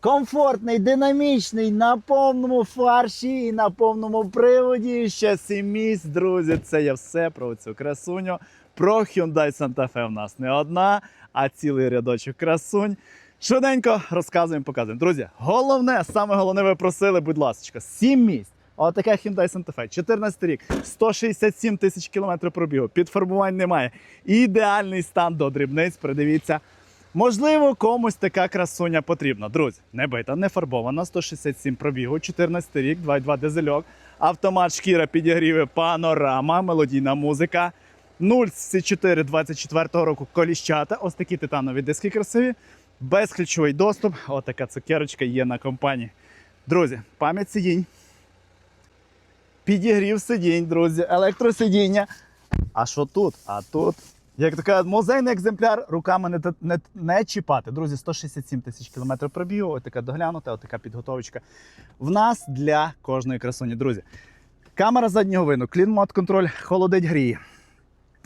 Комфортний, динамічний, на повному фарші і на повному приводі. Ще сім місць, друзі. Це є все про цю красуню. Про Hyundai Santa Fe в нас не одна, а цілий рядочок красунь. Швиденько розказуємо, показуємо. Друзі, головне, саме головне, ви просили, будь ласка, сім місць. Отака Hyundai Santa Fe, 14 рік, 167 тисяч кілометрів пробігу, підфарбувань немає. Ідеальний стан до дрібниць. Придивіться. Можливо, комусь така красуня потрібна. Друзі, не бита, не фарбована, 167 пробігу, 14 рік, 2.2 дизельок, автомат, шкіра, підігріви, панорама, мелодійна музика. 0 з 4 24 року коліщата. Ось такі титанові диски красиві. Безключовий доступ. Отака цукерочка є на компанії. Друзі, пам'ять сидінь. Підігрів сидінь, друзі, електросидіння. А що тут? А тут, як така музейний екземпляр, руками не, не, не чіпати. Друзі, 167 тисяч кілометрів пробігу, ось така доглянута, ось така підготовочка. В нас для кожної красуні, друзі. Камера заднього вину, клін-мод контроль, холодить гріє.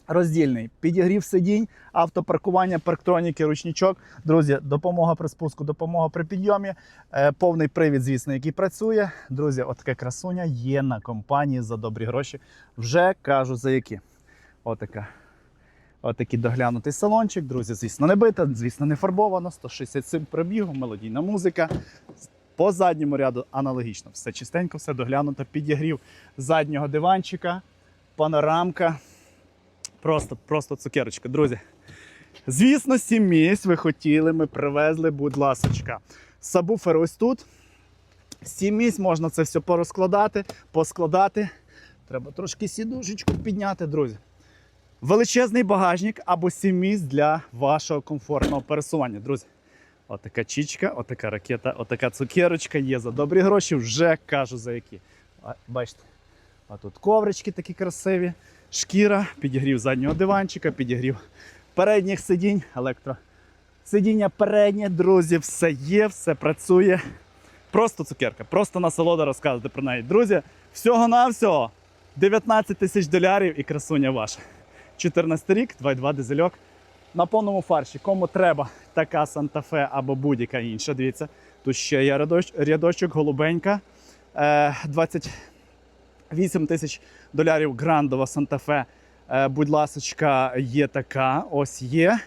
Роздільний підігрів сидінь, автопаркування, парктроніки, ручничок. Друзі, допомога при спуску, допомога при підйомі. Е, повний привід, звісно, який працює. Друзі, от така красуня є на компанії за добрі гроші. Вже кажу за які. Отака. Отакий доглянутий салончик. Друзі, звісно, не бита, звісно, не фарбовано. 167 пробігу, мелодійна музика. По задньому ряду аналогічно. Все чистенько, все доглянуто. Підігрів заднього диванчика, панорамка. Просто, просто цукерочка, друзі. Звісно, сім місць ви хотіли, ми привезли, будь ласочка. Сабвуфер ось тут. Сім місць можна це все порозкладати, поскладати. Треба трошки сідушечку підняти, друзі. Величезний багажник або сім місць для вашого комфортного пересування, друзі. Отака чічка, отака ракета, отака цукерочка є за добрі гроші, вже кажу за які. Бачите, а тут коврички такі красиві, шкіра, підігрів заднього диванчика, підігрів передніх сидінь, електро. Сидіння переднє, друзі, все є, все працює. Просто цукерка, просто насолода розказувати про неї. Друзі, всього-навсього 19 тисяч долярів і красуня ваша. 14 рік, 2.2 дизельок. На повному фарші. Кому треба така Санта-Фе або будь-яка інша. Дивіться, тут ще є рядочок, голубенька. Е, 28 тисяч долярів грандова Санта-Фе. Е, будь ласочка, є така. Ось є.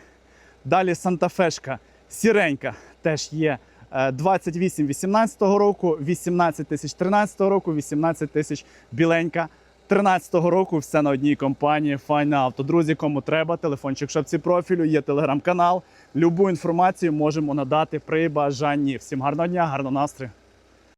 Далі Санта-Фешка сіренька теж є. Е, 28 18 року, 18 тисяч 13 року, 18 тисяч біленька. 13-го року все на одній компанії Файна авто. Друзі, кому треба, телефончик в шапці профілю, є телеграм-канал. Любу інформацію можемо надати при бажанні. Всім гарного дня, гарного настрою.